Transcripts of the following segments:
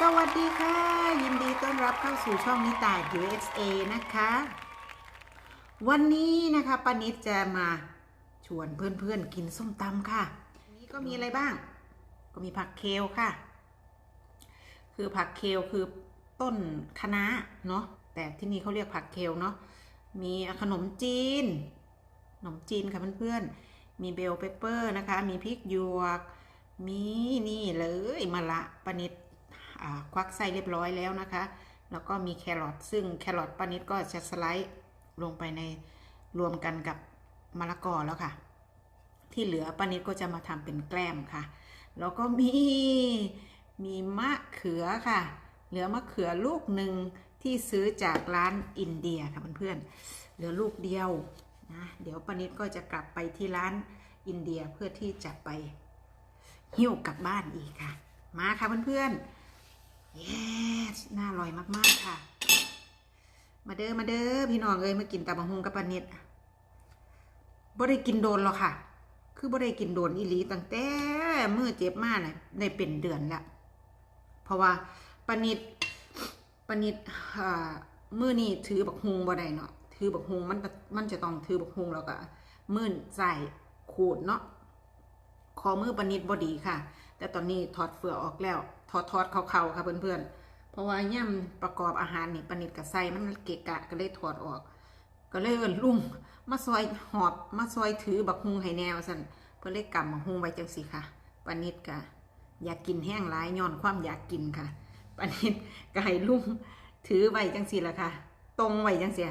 สวัสดีค่ะ ยินดีต้อนรับเข้าสู่ช่องนิตา USA นะคะ วันนี้นะคะปานิดจะมาชวนเพื่อนๆกินส้มตำค่ะนี้ก็มีอะไรบ้าง ก็มีผักเคลค่ะ คือผักเคลคือต้นคะน้าเนาะแต่ที่นี่เขาเรียกผักเคลเนาะมีขนมจีน ขนมจีนค่ะเพื่อนๆ มีเบลเปเปอร์นะคะ มีพริกหยวก มีนี่เลยมะละปานิด ควักไส้เรียบร้อยแล้วนะคะ แล้วก็มีแครอทซึ่งแครอทปานิดก็จะสไลด์ลงไปในรวมกันกับมะละกอแล้วค่ะ ที่เหลือปานิดก็จะมาทำเป็นแกล้มค่ะ แล้วก็มีมีมะเขือค่ะ เหลือมะเขือลูกหนึ่งที่ซื้อจากร้านอินเดียค่ะเพื่อนๆเหลือลูกเดียวนะเดี๋ยวปานิดก็จะกลับไปที่ร้านอินเดียเพื่อที่จะไปหิ้วกลับบ้านอีกค่ะ มาค่ะเพื่อนๆ yes น่าอร่อยมากๆค่ะ มาเด้อมาเด้อพี่น้องเอ้ยมากินตำบักฮุงกับปานิดบ่ได้กินโดนหรอกค่ะ คือบ่ได้กินโดนอีหลีตั้งแต่เมื่อเจ็บมากเลยได้เป็นเดือนล้วเพราะว่าปานิดปานิดอ่ามือนี่ถือบักฮุงบ่ได้เนาะถือบักฮุงมันมันจะต้องถือบักฮุงแล้วก็มื่นใส่ขูดเนาะคอมือปนิดบดีค่ะ แต่ตอนนี้ถอดเฟือออกแล้วถอดถอดเขาๆค่ะเพื่อนๆ เพราะว่าย่ำประกอบอาหารนี่ปนิดกับไส้มันเกะกะก็เลยถอดออก ก็เลยเอิ้นลุงมาซอยหอบมาซอยถือบักฮุงให้แนวสันเพื่อเลยกำบักฮุงไว้จังสิค่ะปนิดกะอยากกินแห้งร้ายย้อนความอยากกินค่ะปนิดก็ให้ลุงถือไว้จังสิละค่ะ ตรงไว้จังเสีย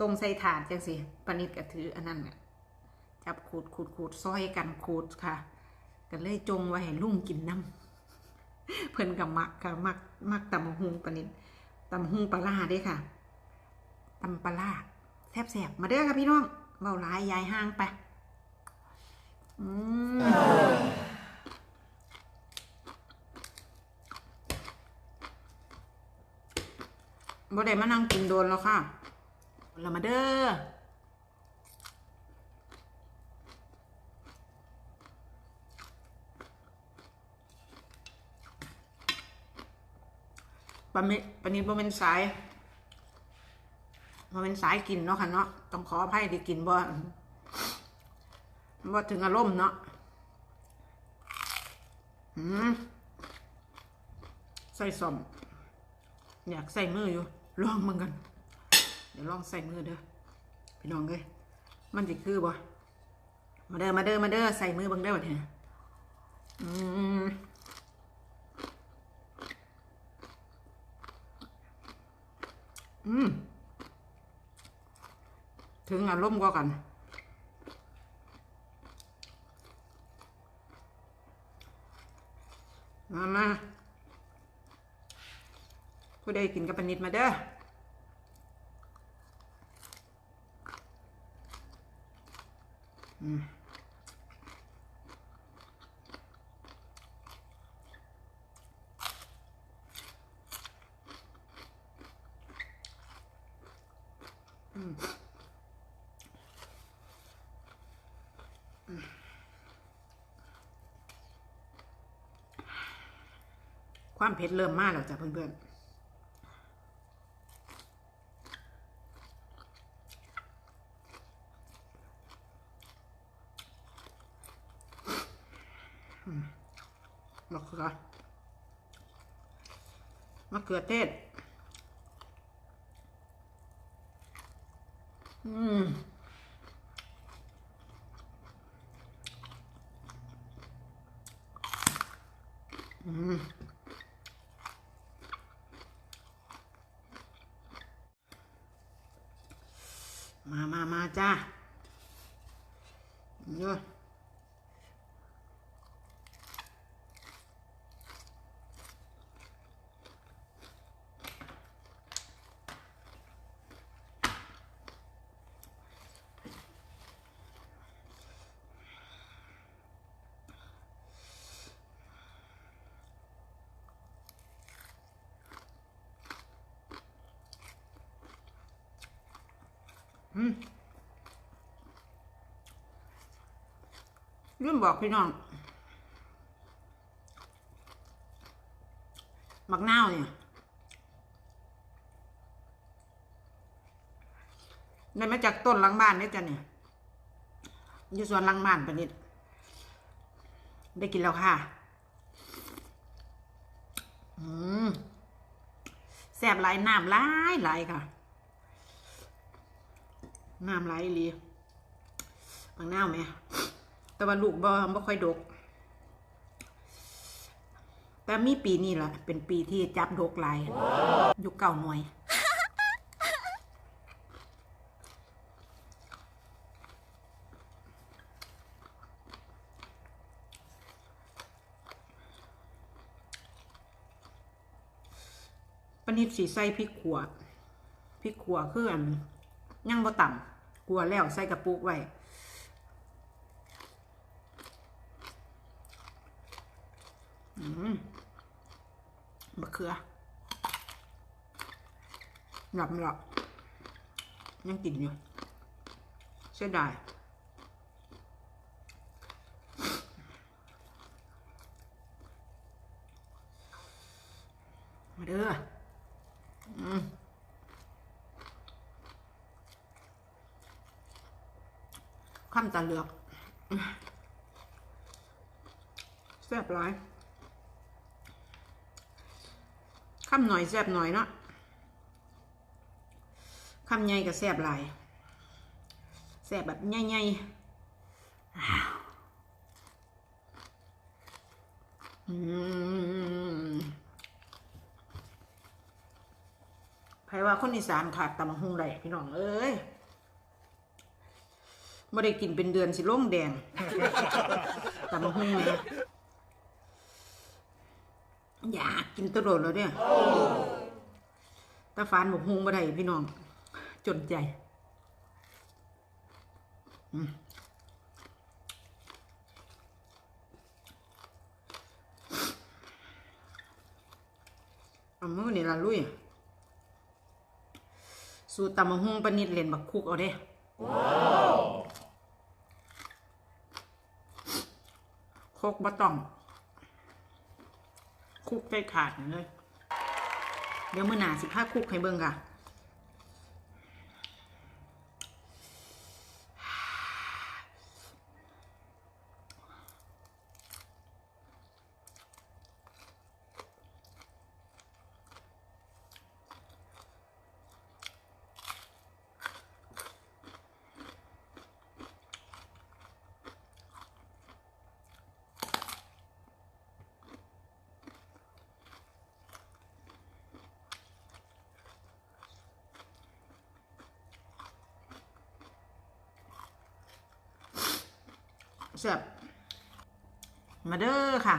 ตรงใส่ถาดจังสิปนิดก็ถืออันนั้นเนี่ยจับขูดขูดขูดซอยกันขูดค่ะ ก็เลยจงไว้ให้ลุงกินน้ำ เพิ่นกับมักค่ะมักมักตำหุงปลานิดตำหุงปลาล่าด้ค่ะตำปลาล่าแซ่บๆมาเด้อค่ะพี่น้องเบาหลายยายห้างไปอืมบ่ได้มานั่งกินโดนแล้วค่ะ เรามาเด้อามิปนิดบ่เป็นสายบ่เป็นสายกินเนาะค่ะเนาะต้องขออภัยที่กินบ่บ่ถึงอารมณ์เนาะอืมใส่สมอยากใส่มืออยู่ลองมึงกัน เดี๋ยวลองใส่มือเด้อพี่น้องเอ้ยมันจะคือบ่มาเด้อมาเด้อมาเด้อใส่มือบังได้อบ่เนี่ยอืม อืมถึงอารมณ์กว่ากัน มามาผู้ใดกินกับปนิดมาเด้ออืม ความเผ็ดเริ่มมากแล้วจ้ะเพื่อนๆมะเขือมะเขือเทศ อืมอืมมามามาจ้า ลืมบอกพี่น้องมักนาวเนี่ยได้มาจากต้นหลังบ้านเนี่ยจ้ะเนี่ยอยู่สวนหลังบ้านปนิด ได้กินแล้วค่ะ อืมแสบหลายน้ำหลายหลายค่ะ น้ำไหลายอีหลีบางหน้าไหม แต่ว่าลูกบ่บ่ค่อยดก แต่มีปีนี้ล่ะเป็นปีที่จับดกหลายยุคเก่าหน่วย ปนิดสีใส่พริกขัวพริกขัวคืออันยังบ่ต่ำ กลัวแล้วใส่กระปุกไว้มะเขือหลับหลับยังกินอยู่เสียดายมาเด้ออืม ข้ามตาเหลือกแซ่บหลายคำหน่อยแซ่บหน่อยเนาะคำใหญ่กับแซ่บหลายแซ่บแบบใหญ่ๆอ้าวอืมใครว่าคนอีสานขาดตำบักหุงได้พี่น้องเอ้ย ไม่ได้กินเป็นเดือนสิล่งแดงตำบักหุงเลยอยากกินตะโดดแล้วเนี่ยตาฟานหมกฮุงมาได้พี่น้อง จนใจอืมเอามือนี่ละลุย สูตรตำมะฮุงปานนิดเล่นบักคุกเอาเด้โค กบะต้อง คุกใจขาดเลย เดี๋ยวมือหนาสิผ้าคุกให้เบิ่งค่ะ เสิร์ฟมาเด้อค่ะ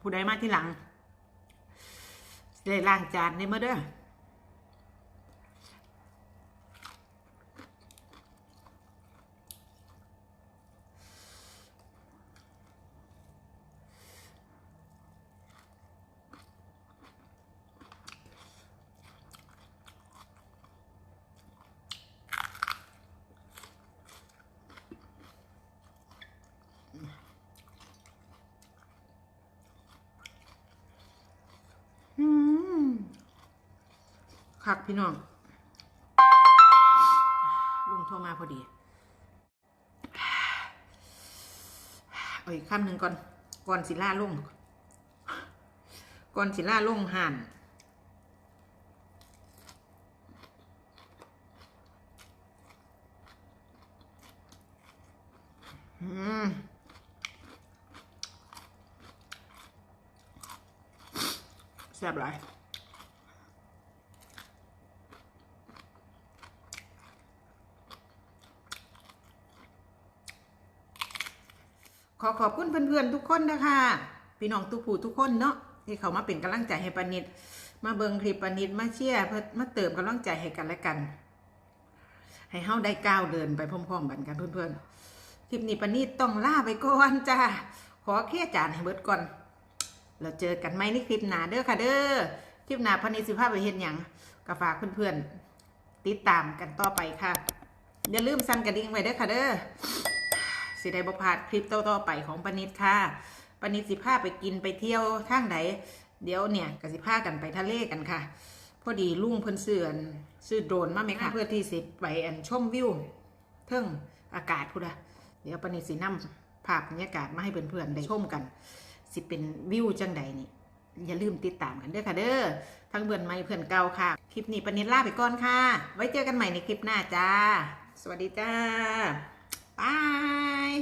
ผู้ใดมาที่หลังได้ล้างจานในมาเด้อ คักพี่น้อง ลุงโทรมาพอดี เอาอีกคำหนึ่งก่อน ก่อนสิล่าลงก่อนสิล่าลงห่านแซ่บหลาย อขอบคุณเพื่อนๆทุกคนนะคะพี่น้องทุกผู้ทุกคนเนาะที่เขามาเป็นกำลังใจให้ปานิดมาเบิงคลิปปานิดมาเชียร์เพื่อมาเติมกำลังใจให้กันและกัน ให้เฮาได้ก้าวเดินไปพร้อมๆกันกันเพื่อนๆคลิปนี้ปานิดต้องล่าไปก่อนจ้าขอเคลียร์จานให้เบิดก่อน เราเจอกันไหมในคลิปหน้าเด้อค่ะเด้อคลิปหน้าพันนิสิภาพไปเห็นอย่างก็ฝากเพื่อนๆติดตามกันต่อไปค่ะอย่าลืมสั่นกระดิ่งไว้เด้อค่ะเด้อ สิได้บ่พลาดคลิปต่อๆไปของปนิดค่ะปนิดสิพาไปกินไปเที่ยวทางไหนเดี๋ยวเนี่ยกสิพากันไปทะเลกันค่ะ พอดีลุงเพิ่นซื้อนซื้อโดรนมาไหมคะเพื่อที่สิไปอันชมวิวเทิงอากาศพุดะเดี๋ยวปณิสินำภาพบรรยากาศมาให้เพื่อนๆได้ชมกัน สิเป็นวิวจังใดนี่อย่าลืมติดตามกันเด้อค่ะเด้อทั้งเพื่อนใหม่เพื่อนเก่าค่ะ คลิปนี้ปณิดลาไปก่อนค่ะ ไว้เจอกันใหม่ในคลิปหน้าจ้า สวัสดีจ้า บาย